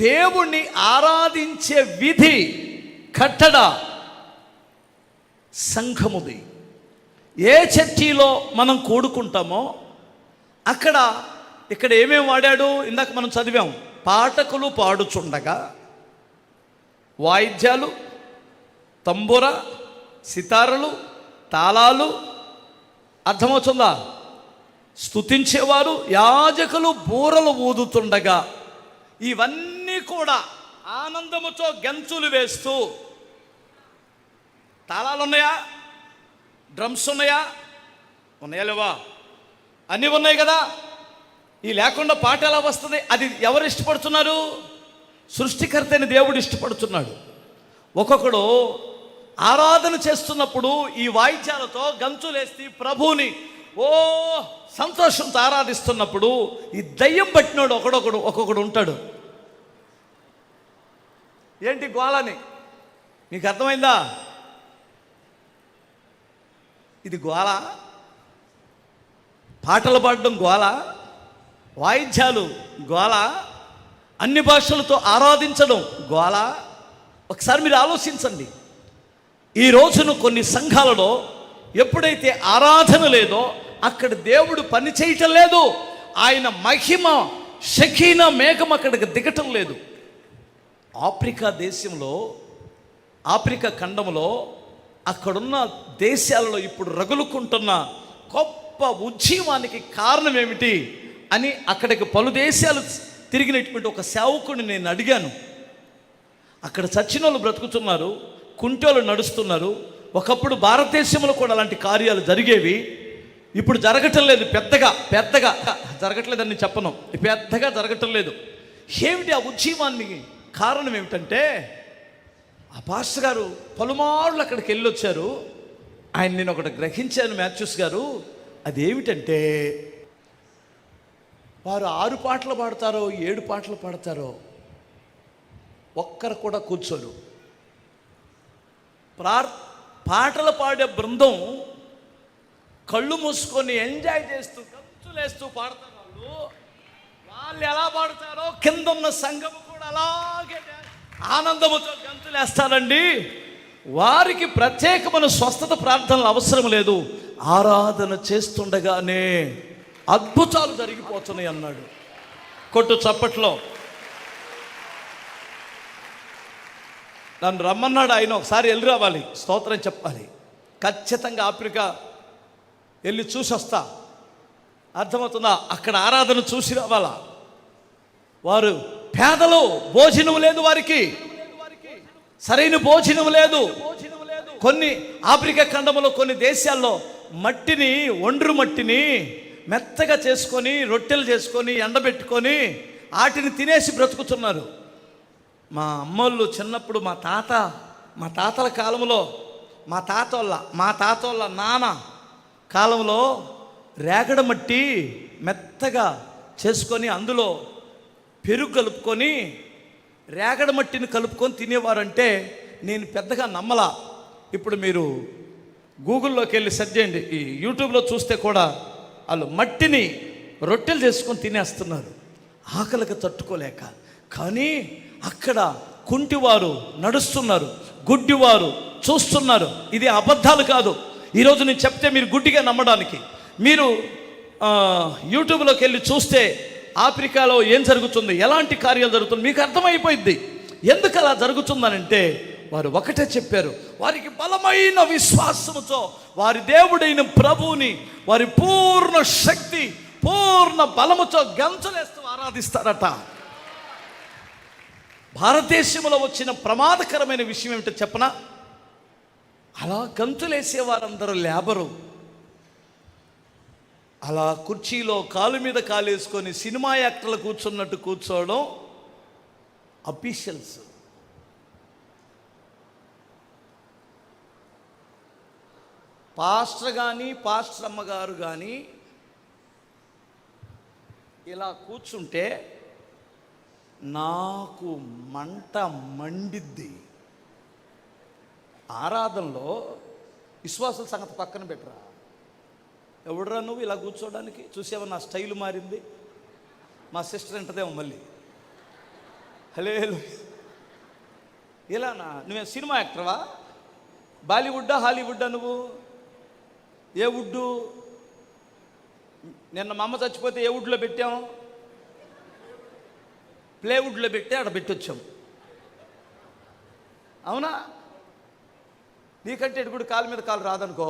దేవుణ్ణి ఆరాధించే విధి కట్టడ సంఘముది. ఏ చర్చిలో మనం కూడుకుంటామో అక్కడ ఇక్కడ ఏమేమి వాడాడు? ఇందాక మనం చదివాం పాటకులు పాడుచుండగా వాయిద్యాలు తంబుర సితారలు తాళాలు అర్థమవుతుందా? స్తుతించేవారు యాజకులు బూరలు ఊదుతుండగా ఇవన్నీ కూడా ఆనందముతో గెంతులు వేస్తూ తాళాలు ఉన్నాయా డ్రమ్స్ ఉన్నాయా? ఉన్నాయా లేవా? అన్నీ ఉన్నాయి కదా. ఈ లేకుండా పాట ఎలా వస్తుంది? అది ఎవరు ఇష్టపడుతున్నారు? సృష్టికర్త అయిన దేవుడు ఇష్టపడుతున్నాడు. ఒక్కొక్కడు ఆరాధన చేస్తున్నప్పుడు ఈ వాయిద్యాలతో గంతులేసి ప్రభువుని ఓ సంతోషంతో ఆరాధిస్తున్నప్పుడు ఈ దయ్యం పట్టినోడు ఒకడొకడు ఒక్కొక్కడు ఉంటాడు. ఏంటి గోళని మీకు అర్థమైందా? ఇది గోళ పాటలు పాడడం గోళ వాయిద్యాలు గోళ అన్ని భాషలతో ఆరాధించడం గోళ ఒకసారి మీరు ఆలోచించండి. ఈ రోజున కొన్ని సంఘాలలో ఎప్పుడైతే ఆరాధన లేదో అక్కడ దేవుడు పని చేయటం లేదు. ఆయన మహిమ షకీన మేఘం అక్కడికి దిగటం లేదు. ఆఫ్రికా దేశంలో ఆఫ్రికా ఖండంలో అక్కడున్న దేశాలలో ఇప్పుడు రగులుకుంటున్న గొప్ప ఉద్యమానికి కారణం ఏమిటి అని అక్కడికి పలు దేశాలు తిరిగినటువంటి ఒక సేవకుడిని నేను అడిగాను. అక్కడ చచ్చిన వాళ్ళు బ్రతుకుతున్నారు కుంటోళ్ళు నడుస్తున్నారు. ఒకప్పుడు భారతదేశంలో కూడా అలాంటి కార్యాలు జరిగేవి. ఇప్పుడు జరగటం లేదు పెద్దగా పెద్దగా జరగట్లేదని చెప్పను. పెద్దగా జరగటం లేదు. ఏమిటి ఆ ఉద్యమాన్ని కారణం ఏమిటంటే ఆ పాస్టర్ గారు పలుమార్లు అక్కడికి వెళ్ళొచ్చారు ఆయన నేను ఒకటి గ్రహించాను మ్యాథ్యూస్ గారు. అదేమిటంటే వారు ఆరు పాటలు పాడతారో ఏడు పాటలు పాడతారో ఒక్కరు కూడా కూర్చోరు. ప్రార్ పాటలు పాడే బృందం కళ్ళు మూసుకొని ఎంజాయ్ చేస్తూ గంతులేస్తూ పాడతారు వాళ్ళు. వాళ్ళు ఎలా పాడతారో కింద ఉన్న సంఘం కూడా అలా ఆనందముతో గంతులేస్తారండి. వారికి ప్రత్యేకమైన స్వస్థత ప్రార్థనలు అవసరం లేదు. ఆరాధన చేస్తుండగానే అద్భుతాలు జరిగిపోతున్నాయి అన్నాడు. కొట్టు చప్పట్లో. నన్ను రమ్మన్నాడు ఆయన ఒకసారి వెళ్ళి రావాలి. స్తోత్రం చెప్పాలి. ఖచ్చితంగా ఆఫ్రికా వెళ్ళి చూసి వస్తా అర్థమవుతుందా? అక్కడ ఆరాధన చూసి రావాలా? వారు పేదలు భోజనం లేదు వారికి. సరైన భోజనం లేదు. కొన్ని ఆఫ్రికా ఖండంలో కొన్ని దేశాల్లో మట్టిని ఒండ్రు మట్టిని మెత్తగా చేసుకొని రొట్టెలు చేసుకొని ఎండబెట్టుకొని వాటిని తినేసి బ్రతుకుతున్నారు. మా అమ్మోళ్ళు చిన్నప్పుడు మా తాత మా తాతల కాలంలో మా తాత వాళ్ళ మా తాతోళ్ళ వాళ్ళ నాన్న కాలంలో రేగడ మట్టి మెత్తగా చేసుకొని అందులో పెరుగు కలుపుకొని రేగడ మట్టిని కలుపుకొని తినేవారంటే నేను పెద్దగా నమ్మలా. ఇప్పుడు మీరు గూగుల్లోకి వెళ్ళి సెర్చ్ చేయండి. ఈ యూట్యూబ్లో చూస్తే కూడా వాళ్ళు మట్టిని రొట్టెలు చేసుకొని తినేస్తున్నారు. ఆకలికి తట్టుకోలేక. కానీ అక్కడ కుంటివారు నడుస్తున్నారు గుడ్డివారు చూస్తున్నారు. ఇది అబద్ధాలు కాదు. ఈరోజు నేను చెప్తే మీరు గుడ్డిగా నమ్మడానికి. మీరు యూట్యూబ్లోకి వెళ్ళి చూస్తే ఆఫ్రికాలో ఏం జరుగుతుంది? ఎలాంటి కార్యాలు జరుగుతుంది? మీకు అర్థమైపోయింది ఎందుకు అలా జరుగుతుందనంటే వారు ఒకటే చెప్పారు. వారికి బలమైన విశ్వాసముతో వారి దేవుడైన ప్రభువుని వారి పూర్ణ శక్తి పూర్ణ బలముతో గంచలేస్తూ ఆరాధిస్తారట. భారతదేశంలో వచ్చిన ప్రమాదకరమైన విషయం ఏమిటో చెప్పనా? అలా గంతులేసే వారందరూ లేబరు. అలా కుర్చీలో కాలు మీద కాలేసుకొని సినిమా యాక్టర్లు కూర్చున్నట్టు కూర్చోవడం అఫీషియల్స్. పాస్టర్ కానీ పాస్టర్ అమ్మగారు కానీ ఇలా కూర్చుంటే నాకు మంట మండిద్ది. ఆరాధనలో విశ్వాసుల సంగతి పక్కన పెట్టరా. ఎవడురా నువ్వు ఇలా కూర్చోవడానికి? చూసావా నా స్టైల్ మారింది? మా సిస్టర్ అంటదేమో మళ్ళీ. హలే ఇలానా నువ్వే సినిమా యాక్టర్వా? బాలీవుడ్డా హాలీవుడ్డా నువ్వు? ఏ వుడ్డు? నిన్న మా అమ్మ చచ్చిపోతే ఏ వుడ్లో పెట్టాం ప్లేవుడ్లో పెట్టి అక్కడ పెట్టొచ్చాం అవునా? నీకంటే ఇటు కూడా కాలు మీద కాలు రాదనుకో.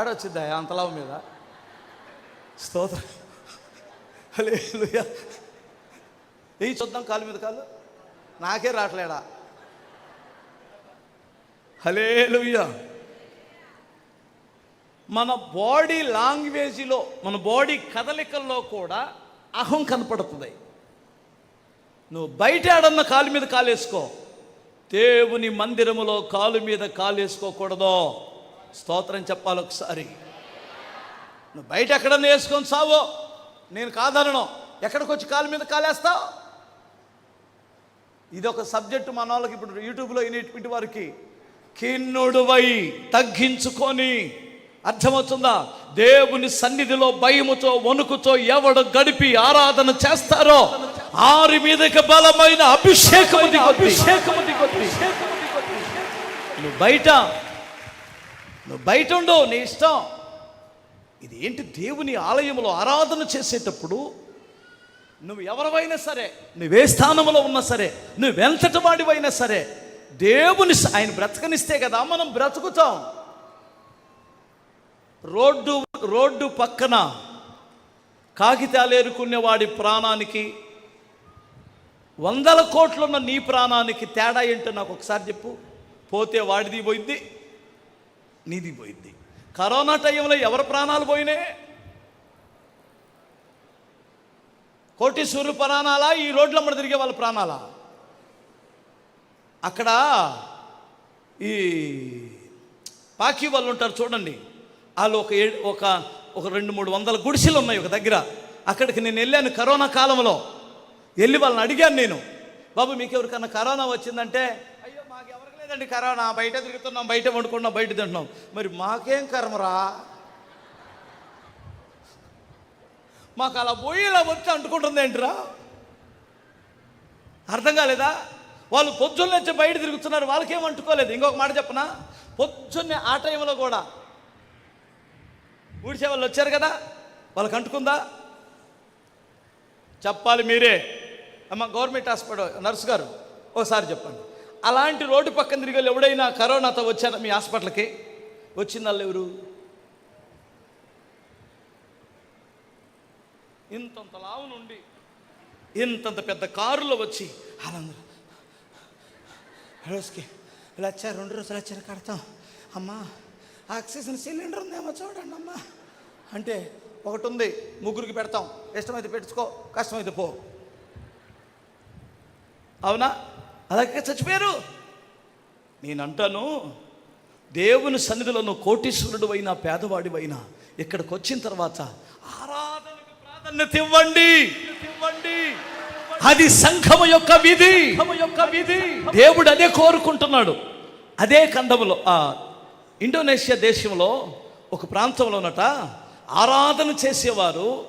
ఏడొచ్చిందా అంతలావు మీద? స్తోత్రం. ఏ చూద్దాం కాలు మీద కాలు? నాకే రావట్లేడా? హలే మన బాడీ లాంగ్వేజ్లో మన బాడీ కదలికల్లో కూడా అహం కనపడుతుంది. నువ్వు బయట ఆడన్న కాలు మీద కాలేసుకో. దేవుని మందిరములో కాలు మీద కాలేసుకోకూడదు. స్తోత్రం చెప్పాలి ఒకసారి. నువ్వు బయట ఎక్కడన్నా వేసుకొని సావో. నేను కాదనను. ఎక్కడికి వచ్చి కాలు మీద కాలేస్తావు ఇది ఒక సబ్జెక్టు మన వాళ్ళకి ఇప్పుడు యూట్యూబ్లో ఇటువంటి వారికి. కిన్నుడువై తగ్గించుకొని. అర్థమవుతుందా? దేవుని సన్నిధిలో భయముతో వణుకుతో ఎవడు గడిపి ఆరాధన చేస్తారో ఆరి మీదకి బలమైన అభిషేకము. అభిషేకము దిగొద్ది. నువ్వు బయట నువ్వు బయట ఉండవు నీ ఇష్టం. ఇది ఏంటి దేవుని ఆలయంలో ఆరాధన చేసేటప్పుడు? నువ్వు ఎవరివైనా సరే నువ్వే స్థానంలో ఉన్నా సరే నువ్వెంతటి వాడివైనా సరే దేవుని ఆయన బ్రతకనిస్తే కదా మనం బ్రతుకుతాం. రోడ్డు రోడ్డు పక్కన కాగితాలు ఏరుకునే వాడి ప్రాణానికి వందల కోట్లున్న నీ ప్రాణానికి తేడా ఏంటో నాకు ఒకసారి చెప్పు. పోతే వాడిది పోయింది నీది పోయింది. కరోనా టైంలో ఎవరు ప్రాణాలు పోయినాయి? కోటీశ్వరు ప్రాణాలా? ఈ రోడ్ల మన తిరిగే వాళ్ళ ప్రాణాలా? అక్కడ ఈ పాకి వాళ్ళు ఉంటారు చూడండి. వాళ్ళు ఒక ఏ- ఒక ఒక రెండు మూడు వందల గుడిసెలు ఉన్నాయి ఒక దగ్గర. అక్కడికి నేను వెళ్ళాను కరోనా కాలంలో. వెళ్ళి వాళ్ళని అడిగాను నేను. బాబు మీకు ఎవరికన్నా కరోనా వచ్చిందంటే లేదండి కరోనా బయట తిరుగుతున్నాం బయట వండుకుంటున్నాం బయట తింటున్నాం. మరి మాకేం కర్మరా? మాకు అలా పోయి ఇలా వచ్చి అంటుకుంటుంది ఏంటిరా? అర్థం కాలేదా? వాళ్ళు పొద్దున్న వచ్చి బయట తిరుగుతున్నారు వాళ్ళకేం అంటుకోలేదు. ఇంకొక మాట చెప్పనా? పొద్దున్నే ఆ టైంలో కూడా ఊడిసే వాళ్ళు వచ్చారు కదా? వాళ్ళకి అంటుకుందా? చెప్పాలి మీరే. అమ్మ గవర్నమెంట్ హాస్పిటల్ నర్సు గారు ఒకసారి చెప్పండి. అలాంటి రోడ్డు పక్కన తిరిగి ఎవడైనా కరోనాతో వచ్చారా మీ హాస్పిటల్కి? వచ్చిన వాళ్ళు ఎవరు? ఇంతంత లావు నుండి ఇంతంత పెద్ద కారులో వచ్చి వాళ్ళందరూ రోజుకి ఇలా వచ్చారు రెండు రోజులు వచ్చారు కడతాం. అమ్మా ఆక్సిజన్ సిలిండర్ ఉందేమో చూడండి అమ్మా. అంటే ఒకటి ఉంది ముగ్గురికి పెడతాం. ఇష్టమైతే పెట్టుకో కష్టమైతే పో. అవునా? అలాగే చచ్చిపోయారు. నేను అంటాను దేవుని సన్నిధిలో నువ్వు కోటీశ్వరుడు అయినా పేదవాడివైనా ఇక్కడికి వచ్చిన తర్వాత ఆరాధనకు ప్రాధాన్యత ఇవ్వండి. ఇవ్వండి. అది సంఘము యొక్క విధి. యొక్క విధి. దేవుడు అదే కోరుకుంటున్నాడు. అదే ఖండములో ఆ ఇండోనేషియా దేశంలో ఒక ప్రాంతంలోనట ఆరాధన చేసేవారు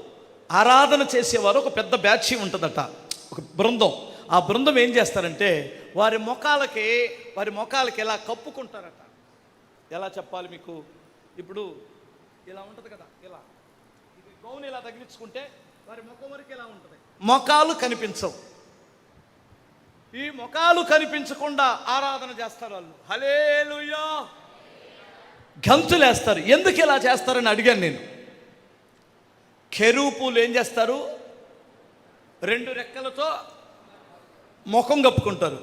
ఆరాధన చేసేవారు ఒక పెద్ద బ్యాచ్ ఉంటుందట. ఒక బృందం. ఆ బృందం ఏం చేస్తారంటే వారి ముఖాలకి వారి ముఖాలకి ఎలా కప్పుకుంటారట. ఎలా చెప్పాలి మీకు? ఇప్పుడు ఇలా ఉంటుంది కదా ఇలా. ఇది గౌన్ ఇలా తగిలించుకుంటే వారి ముఖం వరకు ఇలా ఉంటుంది? ముఖాలు కనిపించవు. ఈ ముఖాలు కనిపించకుండా ఆరాధన చేస్తారు వాళ్ళు. హలేలుయా గంతులేస్తారు. ఎందుకు ఇలా చేస్తారని అడిగాను నేను. కెరూపులు ఏం చేస్తారు? రెండు రెక్కలతో ముఖం కప్పుకుంటారు.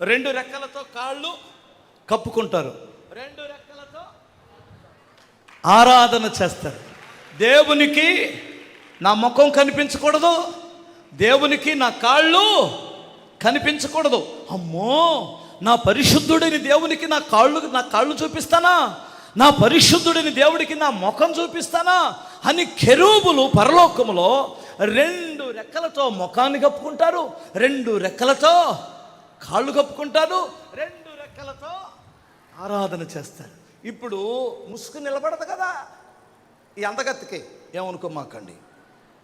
రెండు రెక్కలతో కాళ్ళు కప్పుకుంటారు. రెండు రెక్కలతో ఆరాధన చేస్తారు. దేవునికి నా ముఖం కనిపించకూడదు. దేవునికి నా కాళ్ళు కనిపించకూడదు. అమ్మో! నా పరిశుద్ధుడిని దేవునికి నా కాళ్ళు నా కాళ్ళు చూపిస్తానా? నా పరిశుద్ధుడిని దేవుడికి నా ముఖం చూపిస్తానా? అని కెరూబులు పరలోకములో రెండు రెక్కలతో ముఖాన్ని కప్పుకుంటారు రెండు రెక్కలతో కాళ్ళు కప్పుకుంటారు రెండు రెక్కలతో ఆరాధన చేస్తారు. ఇప్పుడు ముసుగు నిలబడదు కదా ఈ అందగత్తికి ఏమనుకోమాకండి?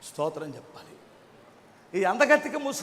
స్తోత్రం చెప్పాలి. ఈ అందగత్తికి ముసుగు